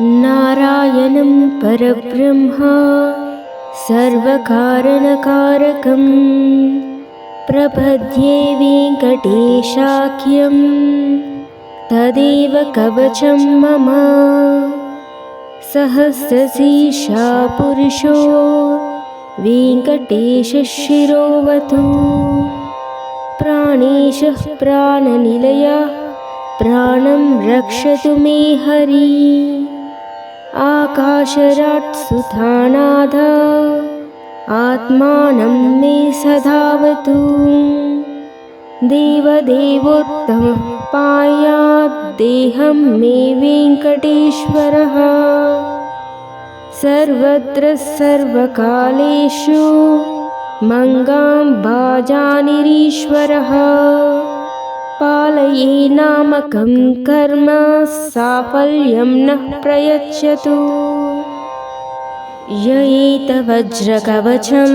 नारायणं परब्रह्म सर्वकारणकारकं प्रपद्ये वेङ्कटेशाख्यं तदेव कवचं मम सहस्रशीर्षा पुरुषो वेङ्कटेशशिरोवतु। प्राणेशः प्राणनिलयः प्राणं रक्षतु मे हरि आकाशराट्सुधानाद आत्मानं मे सधावतु। देवदेवोत्तमः पायाद्देहं मे वेङ्कटेश्वरः। सर्वत्र सर्वकालेषु मङ्गां पालयेनामकं कर्म साफल्यं नः प्रयच्छतु। य एतवज्रकवचं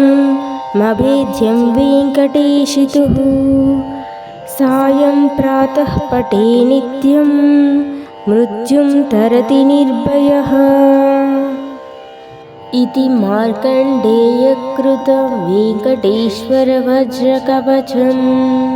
मभेद्यं वेङ्कटेशितुः। सायं प्रातः पटे नित्यं मृत्युं तरति निर्भयः। इति मार्कण्डेयकृतं वेङ्कटेश्वरवज्रकवचम्